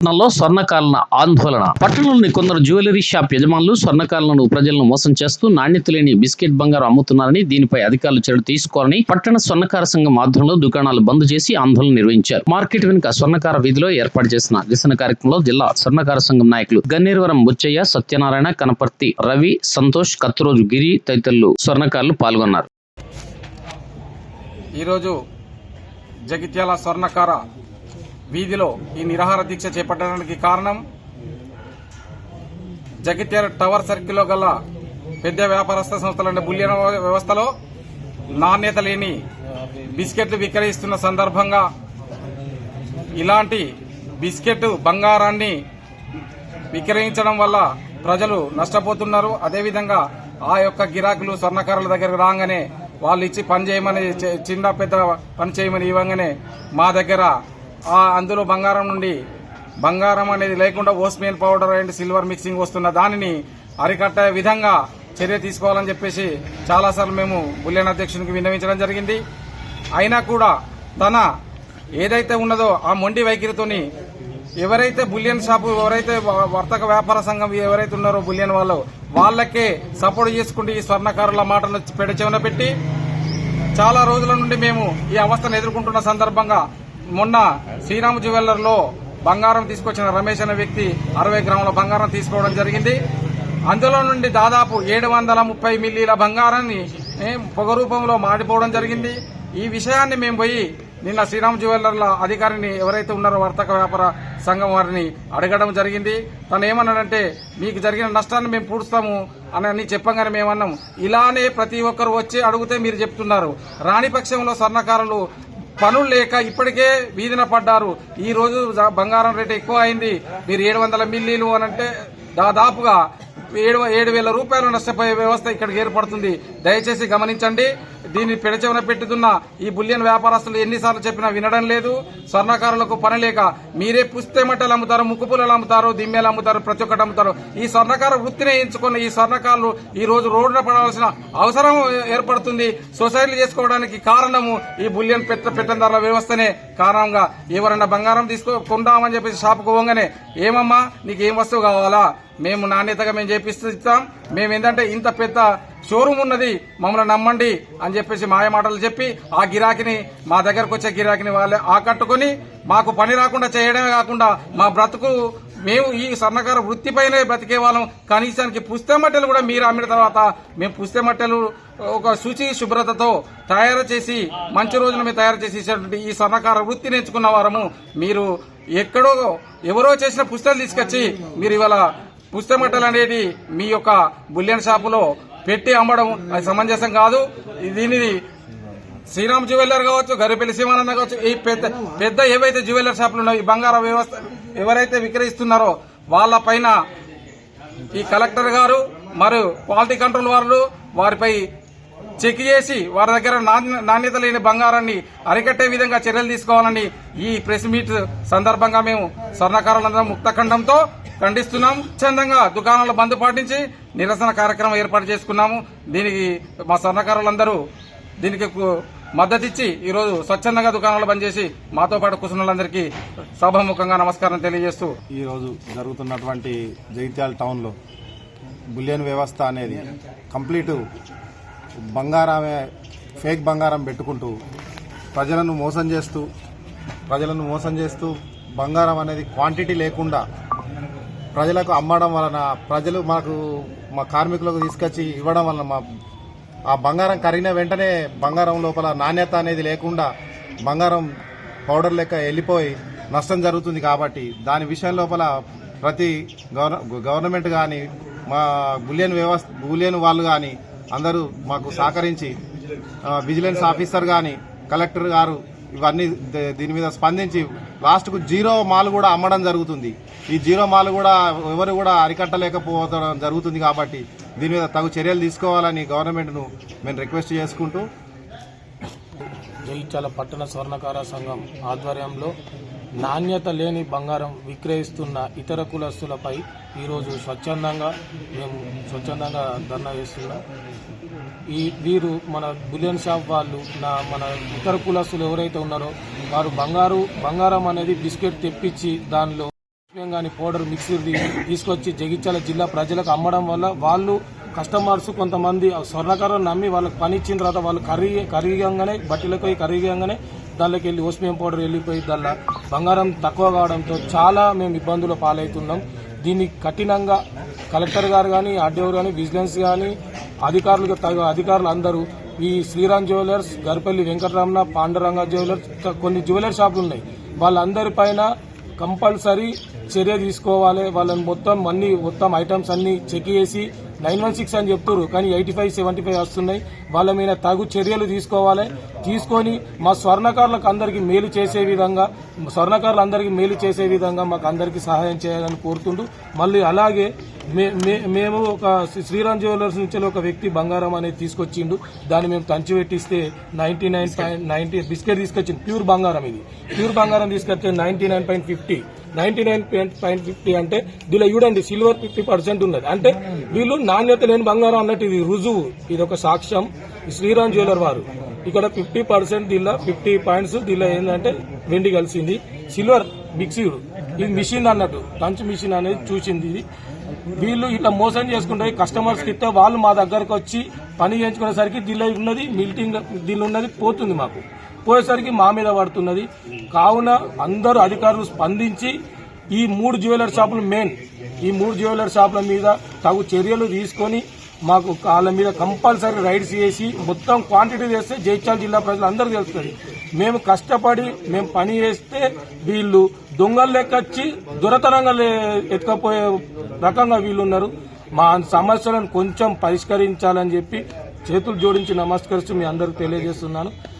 పట్టణంలో స్వర్ణకాలన ఆందోళన. పట్టణంలోని కొందరు జ్యువెలరీ షాప్ యజమానులు స్వర్ణకాలను ప్రజలను మోసం చేస్తూ నాణ్యత లేని బిస్కెట్ బంగారం అమ్ముతున్నారని దీనిపై అధికారులు చర్యలు తీసుకోవాలని పట్టణ స్వర్ణకార సంఘం ఆధ్వర్యంలో దుకాణాలు బంద్ చేసి ఆందోళన నిర్వహించారు. మార్కెట్ వెనుక స్వర్ణకార వీధిలో ఏర్పాటు చేసిన నిరసన కార్యక్రమంలో జిల్లా స్వర్ణకార సంఘం నాయకులు గన్నేరువరం బుచ్చయ్య సత్యనారాయణ కనపర్తి రవి సంతోష్ కత్తురోజు గిరి తదితరులు స్వర్ణకారులు పాల్గొన్నారు. ఈరోజు జగిత్యాల స్వర్ణకార వీధిలో ఈ నిరాహార దీక్ష చేపట్టడానికి కారణం జగిత్యాల టవర్ సర్కిల్లో గల పెద్ద వ్యాపారస్థ సంస్థలైన బుల్లియన వ్యవస్థలో నాణ్యత లేని బిస్కెట్లు విక్రయిస్తున్న సందర్భంగా ఇలాంటి బిస్కెట్ బంగారాన్ని విక్రయించడం వల్ల ప్రజలు నష్టపోతున్నారు. అదేవిధంగా ఆ యొక్క గిరాకులు స్వర్ణకారుల దగ్గరకు రాగానే వాళ్ళు ఇచ్చి పని చేయమని చిన్న పెద్ద పని చేయమని ఇవ్వగానే మా దగ్గర అందులో బంగారం నుండి బంగారం అనేది లేకుండా ఓస్మేల్ పౌడర్ అండ్ సిల్వర్ మిక్సింగ్ వస్తున్న దానిని అరికట్టే విధంగా చర్య తీసుకోవాలని చెప్పేసి చాలాసార్లు మేము బుల్లెన్ అధ్యక్షునికి విన్నవించడం జరిగింది. అయినా కూడా తన ఏదైతే ఉన్నదో ఆ మొండి వైఖరితోని ఎవరైతే బులియన్ షాపు ఎవరైతే వర్తక వ్యాపార సంఘం ఎవరైతే ఉన్నారో బులియన్ వాళ్ళు వాళ్ళకే సపోర్ట్ చేసుకుంటూ ఈ స్వర్ణకారుల మాటను పెడచెవిన పెట్టి చాలా రోజుల నుండి మేము ఈ అవస్థను ఎదుర్కొంటున్న సందర్భంగా మొన్న శ్రీరామ్ జ్యువెల్లర్లో బంగారం తీసుకొచ్చిన రమేష్ అనే వ్యక్తి అరవై గ్రాముల బంగారం తీసుకోవడం జరిగింది. అందులో నుండి దాదాపు ఏడు వందల ముప్పై మిల్లీల బంగారాన్ని పొగ రూపంలో మాడిపోవడం జరిగింది. ఈ విషయాన్ని మేము పోయి నిన్న శ్రీరామ్ జ్యువెల్లర్ల అధికారిని ఎవరైతే ఉన్నారో వర్తక వ్యాపార సంఘం వారిని అడగడం జరిగింది. తను ఏమన్నాడంటే మీకు జరిగిన నష్టాన్ని మేము పూడుస్తాము అని అని చెప్పంగానే మేమన్నాం. ఇలానే ప్రతి ఒక్కరు వచ్చి అడిగితే మీరు చెప్తున్నారు. రాణి పక్షంలో స్వర్ణకారులు పనులు లేక ఇప్పటికే వీధిన పడ్డారు. ఈ రోజు బంగారం రేటు ఎక్కువ అయింది మీరు ఏడు వందల మిల్లీలు అని అంటే దాదాపుగా ఏడు ఏడు వేల రూపాయలు నష్టపోయే వ్యవస్థ ఇక్కడికి ఏర్పడుతుంది. దయచేసి గమనించండి. దీన్ని పెడచెవన పెట్టుతున్న ఈ బుల్లియన్ వ్యాపారస్తులు ఎన్నిసార్లు చెప్పినా వినడం లేదు. స్వర్ణకారులకు పని లేక మీరే పుస్తే మట్టలు అమ్ముతారు ముక్కు పుల్లలు అమ్ముతారు దిమ్మేలు అమ్ముతారు ప్రతి ఒక్కటి అమ్ముతారు. ఈ స్వర్ణకార వృత్తిని ఎంచుకున్న ఈ స్వర్ణకారులు ఈ రోజు రోడ్డున పడాల్సిన అవసరం ఏర్పడుతుంది. సొసైటీలు చేసుకోవడానికి కారణము ఈ బుల్లియన్ పెట్ట పెట్టందారుల వ్యవస్థనే. కారణంగా ఎవరైనా బంగారం తీసుకో కొందామని చెప్పేసి షాపుకు పోగానే ఏమమ్మా నీకు ఏం వస్తువు కావాలా? మేము నాణ్యతగా మేము చేపిస్తూ. ఇస్తాం మేము ఏంటంటే ఇంత పెద్ద షోరూమ్ ఉన్నది మమ్మల్ని నమ్మండి అని చెప్పేసి మాయ మాటలు చెప్పి ఆ గిరాకిని మా దగ్గరకు వచ్చే గిరాకిని వాళ్ళే ఆకట్టుకొని మాకు పని రాకుండా చేయడమే కాకుండా మా బ్రతుకు మేము ఈ స్వర్ణకార వృత్తిపైనే బ్రతికే వాళ్ళం. కనీసానికి పుస్తమట్టెలు కూడా మీరు అమ్మిన తర్వాత మేము పుస్తమట్టెలు ఒక శుచి శుభ్రతతో తయారు చేసి మంచి రోజున మేము తయారు చేసి ఇచ్చేటువంటి ఈ సన్నకార వృత్తి నేర్చుకున్న వారము. మీరు ఎక్కడో ఎవరో చేసిన పుస్తకాలు తీసుకొచ్చి మీరు ఇవాళ పుస్తమట్టలు అనేది మీ యొక్క బుల్లియన్ షాపులో పెట్టి అమ్మడం అది సమంజసం కాదు. దీనిని శ్రీరామ్ జ్యువెల్లర్ కావచ్చు గరిపల్లి శివానంద కావచ్చు ఈ పెద్ద పెద్ద ఏవైతే జ్యువెల్లర్ షాపులు ఉన్నాయో ఈ బంగారం వ్యవస్థ ఎవరైతే విక్రయిస్తున్నారో వాళ్ళ పైన ఈ కలెక్టర్ గారు మరియు క్వాలిటీ కంట్రోల్ వారు వారిపై చెక్ చేసి వారి దగ్గర నాణ్య- నాణ్యత లేని బంగారాన్ని అరికట్టే విధంగా చర్యలు తీసుకోవాలని ఈ ప్రెస్ మీట్ సందర్భంగా మేము స్వర్ణకారులందరం ముక్తఖండంతో ఖండిస్తున్నాం. స్వచ్ఛందంగా దుకాణాలు బంద్ పాటించి నిరసన కార్యక్రమం ఏర్పాటు చేసుకున్నాము. దీనికి మా స్వర్ణకారులందరూ దీనికి కు- మద్దతిచ్చి ఈరోజు స్వచ్ఛందంగా దుకాణాలు బంద్ చేసి మాతో పాటు కూర్చున్న సభాముఖంగా నమస్కారం తెలియజేస్తూ ఈ రోజు జరుగుతున్నటువంటి జగిత్యాల టౌన్లో బులియన్ వ్యవస్థ అనేది కంప్లీట్ బంగారమే ఫేక్ బంగారం పెట్టుకుంటూ ప్రజలను మోసం చేస్తూ ప్రజలను మోసం చేస్తూ బంగారం అనేది క్వాంటిటీ లేకుండా ప్రజలకు అమ్మడం వలన ప్రజలు మాకు మా కార్మికులకు తీసుకొచ్చి ఇవ్వడం వలన మా ఆ బంగారం కరిగిన వెంటనే బంగారం లోపల నాణ్యత అనేది లేకుండా బంగారం పౌడర్ లెక్క వెళ్ళిపోయి నష్టం జరుగుతుంది కాబట్టి దాని విషయం లోపల ప్రతి గవర్న గవర్నమెంట్ కానీ మా బులియన్ వ్యవస్థ బులియన్ వాళ్ళు కానీ అందరూ మాకు సహకరించి విజిలెన్స్ ఆఫీసర్ కానీ కలెక్టర్ గారు ఇవన్నీ దీని మీద స్పందించి లాస్ట్కు జీరో మాల్ కూడా అమ్మడం జరుగుతుంది. ఈ జీరో మాల్ కూడా ఎవరు కూడా అరికట్టలేకపోవడం జరుగుతుంది కాబట్టి దీని మీద తగు చర్యలు తీసుకోవాలని గవర్నమెంట్ను మేము రిక్వెస్ట్ చేసుకుంటూ జగిత్యాల పట్టణ స్వర్ణకార సంఘం ఆధ్వర్యంలో నాణ్యత లేని బంగారం విక్రయిస్తున్న ఇతర కులస్తులపై ఈరోజు స్వచ్ఛందంగా మేము స్వచ్ఛందంగా ధర్నా చేస్తున్నాం. ఈ వీరు మన బులియన్ షాప్ వాళ్ళు నా మన ఇతర కులస్తులు ఎవరైతే ఉన్నారో వారు బంగారు బంగారం అనేది బిస్కెట్ తెప్పించి దానిలో కానీ పౌడర్ మిక్సీ తీసుకొచ్చి జగిత్యాల జిల్లా ప్రజలకు అమ్మడం వల్ల వాళ్ళు కస్టమర్స్ కొంతమంది స్వర్ణకారం నమ్మి వాళ్ళకి పని ఇచ్చిన తర్వాత వాళ్ళు కర్రీ కరిగంగానే బట్టలకి పోయి కరిగంగానే దానిలోకి వెళ్ళి ఓస్మియం పౌడర్ వెళ్ళిపోయి దానిలో బంగారం తక్కువ కావడంతో చాలా మేము ఇబ్బందులు పాలవుతున్నాం. దీన్ని కఠినంగా కలెక్టర్ గారు కానీ ఆర్డీఓ కానీ విజిలెన్స్ కానీ అధికారులు తగు అధికారులు అందరూ ఈ శ్రీరామ్ జ్యువెలర్స్ గరిపల్లి వెంకటరమణ పాండురంగ జ్యువెలర్స్ కొన్ని జ్యువెలర్ షాపులు ఉన్నాయి. వాళ్ళందరిపైన కంపల్సరీ చర్య తీసుకోవాలి. వాళ్ళని మొత్తం అన్ని మొత్తం ఐటమ్స్ అన్ని చెక్ చేసి నైన్ వన్ సిక్స్ అని చెప్తారు కానీ ఎయిటీ ఫైవ్ సెవెంటీ ఫైవ్ వస్తున్నాయి. వాళ్ళ మీద తగు చర్యలు తీసుకోవాలి. తీసుకొని మా స్వర్ణకారులకు అందరికీ మేలు చేసే విధంగా స్వర్ణకారులు అందరికీ మేలు చేసే విధంగా మాకు అందరికీ సహాయం చేయాలని కోరుతుంటూ మళ్ళీ అలాగే మేము ఒక శ్రీ- శ్రీరామ్ జ్యువెలర్స్ నుంచి ఒక వ్యక్తి బంగారం అనేది తీసుకొచ్చిండు. దాన్ని మేము తంచి పెట్టిస్తే ninety nine point ninety biscuit తీసుకొచ్చింది ప్యూర్ బంగారం ఇది. ప్యూర్ బంగారం తీసుకొస్తే ninety nine point fifty ninety nine point fifty అంటే దీనిలో చూడండి సిల్వర్ ఫిఫ్టీ పర్సెంట్ ఉన్నది. అంటే వీళ్ళు నాణ్యత లేని బంగారం అన్నట్టు ఇది రుజువు. ఇది ఒక సాక్ష్యం. శ్రీరామ్ జ్యువెలర్ వారు. ఇక్కడ ఫిఫ్టీ పర్సెంట్ దీనిలో ఫిఫ్టీ పాయింట్స్ దీనిలో ఏంటంటే వెండి కలిసింది. Silver mixed. ఇది మిషన్ అన్నట్టు. టంచ్ మిషన్ అనేది చూసింది ఇది. వీళ్ళు ఇట్లా మోసం చేసుకుంటే కస్టమర్స్ ఇస్తే వాళ్ళు మా దగ్గరకు వచ్చి పని చేయించుకునేసరికి దీనిలో ఉన్నది మిల్టింగ్ దీనిలో ఉన్నది పోతుంది మాకు. పోయేసరికి మా మీద పడుతున్నది. కావున అందరూ అధికారులు స్పందించి ఈ మూడు జ్యువెలర్ షాపులు మెయిన్ ఈ మూడు జ్యువెలర్ షాపుల మీద తగు చర్యలు తీసుకొని మాకు వాళ్ళ మీద కంపల్సరీ రైడ్స్ చేసి మొత్తం క్వాంటిటీ చేస్తే జైత్యాల జిల్లా ప్రజలు అందరూ తెలుస్తుంది. మేము కష్టపడి మేము పని చేస్తే వీళ్ళు దొంగలు లెక్కొచ్చి దురతనంగా లే- ఎత్తుకపోయే రకంగా వీళ్ళు ఉన్నారు మా సమస్యలను కొంచెం పరిష్కరించాలని చెప్పి చేతులు జోడించి నమస్కరిస్తూ మీ అందరికి తెలియజేస్తున్నాను.